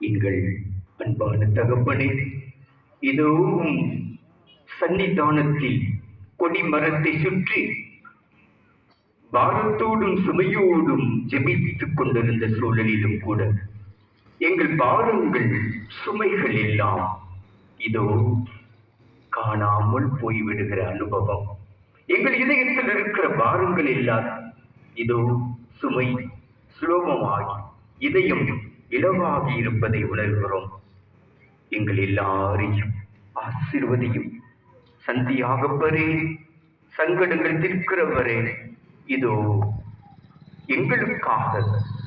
எங்கள் அன்பான தகப்பனே இதோ சன்னிதானத்தில் கொடி மரத்தை சுற்றி பாரத்தோடும் சுமையோடும் ஜெபித்துக் கொண்டிருந்த சூழலிலும் கூட எங்கள் பாரங்கள் சுமைகள் எல்லாம் இதோ காணாமல் போய்விடுகிற அனுபவம். எங்கள் இதயத்தில் இருக்கிற பாரங்கள் இல்லாத இதோ சுமை சுலபமாகி இதயம் இலவாகி இருப்பதை உணர்கிறோம். எங்கள் எல்லாரையும் ஆசிர்வதியும். சந்தியாகப்பரே சங்கடங்கள் தீர்க்கிறவரே இதோ எங்களுக்காக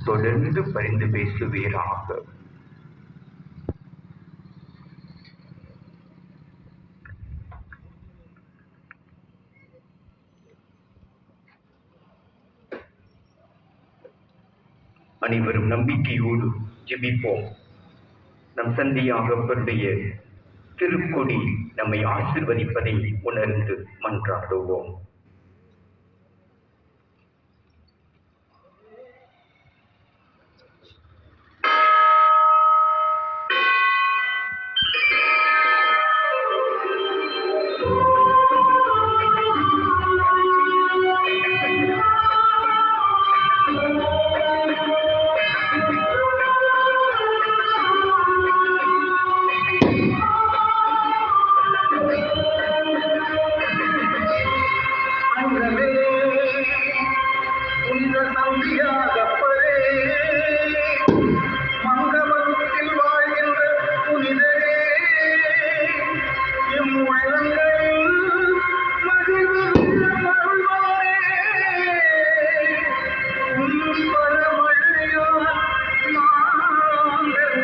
தொடர்ந்து பரிந்து பேசுவீராக. அனைவரும் நம்பிக்கையோடு ஜெபிப்போம். நம் சந்தியாகப்பருடைய திருக்கொடி நம்மை ஆசிர்வதிப்பதை உணர்ந்து மன்றாடுவோம்.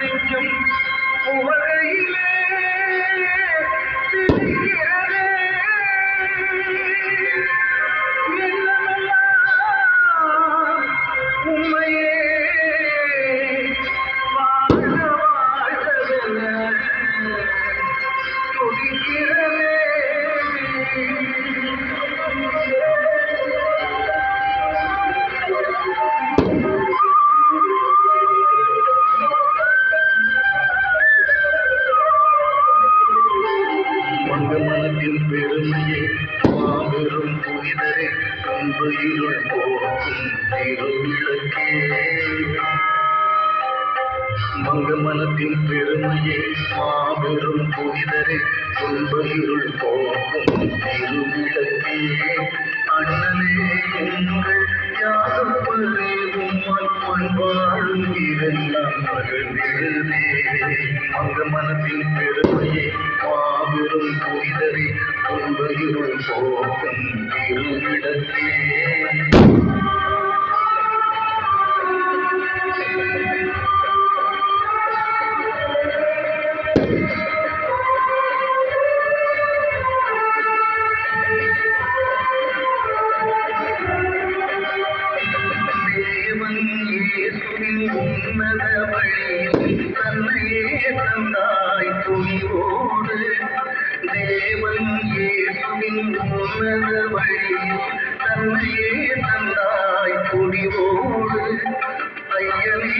நெஞ்சம் புகழையிலே. அன்பு இருள் திருவிளக்கே மங்க மனத்தின் பெருமையே மாபெரும் புனிதரே அன்பு இருள் போக்கும் திருவிளக்கே அண்ணலே உம்மால் பண்பாடும் இதெல்லாம் மகள் மங்க மனத்தின் பெருமை புனிதரே அன்பு இருள் போக்கும் உன்னத வழியில் தன்னையே தந்தாய் துணிவோடு ஐயனே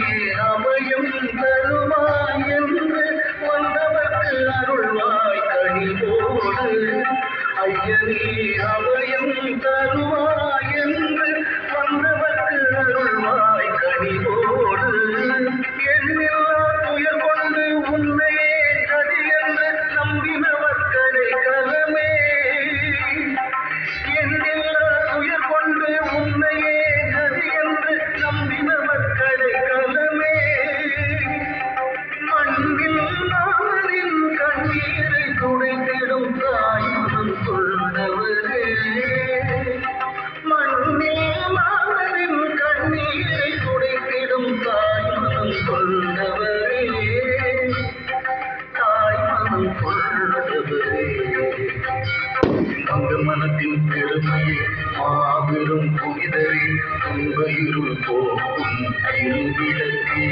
அபயம் தருவாய் என்று வந்தவர்கள் அருள்வாய் கனிவோடு ஐயனே அபயம் தருவாய் என்று அருள்வாய் கனிவோடு. Thank you. ஞானத்தின் மனத்தின் பெருமையை மாபெரும் புனிதரே உங்கள் போக்கும் திருவிளக்கே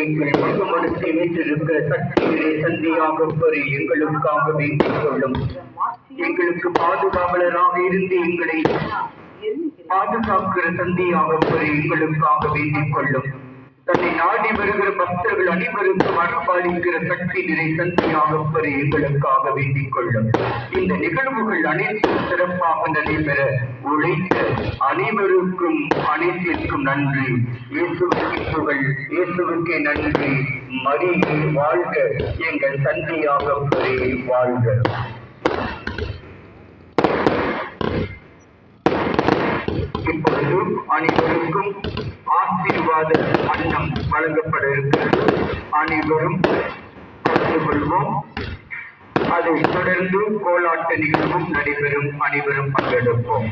எங்களை மகமனுக்கு வீட்டிருக்க சக்தியிலே சந்தையாக பெறி எங்களுக்காக வேண்டிக் கொள்ளும் எங்களுக்கு பாதுகாவலராக இருந்து எங்களை பாதுகாக்கிற சந்தியாக பெறி எங்களுக்காக வேண்டிக் கொள்ளும். தன்னை நாடி வருகிற பக்தர்கள் அனைவருக்கும் அர்ப்பணிக்கிற சக்தி நிறை சந்தியாக பெறி எங்களுக்காக வேண்டிக் கொள்ளும். இந்த நிகழ்வுகள் அனைத்தும் சிறப்பாக நடைபெற உழைத்த அனைவருக்கும் அனைத்திற்கும் நன்றி. இயேசுவுக்கு புகழ் இயேசுவுக்கே நன்றி. மரியே வாழ்க. எங்கள் சந்தியாக பெறி வாழ்க. இப்பொழுது அனைவருக்கும் ஆசீர்வாத அன்னம் வழங்கப்பட இருக்கிறது. அனைவரும் கலந்து கொள்வோம். அதை தொடர்ந்து கோலாட்ட நிகழ்வும் நடைபெறும். அனைவரும் பங்கெடுப்போம்.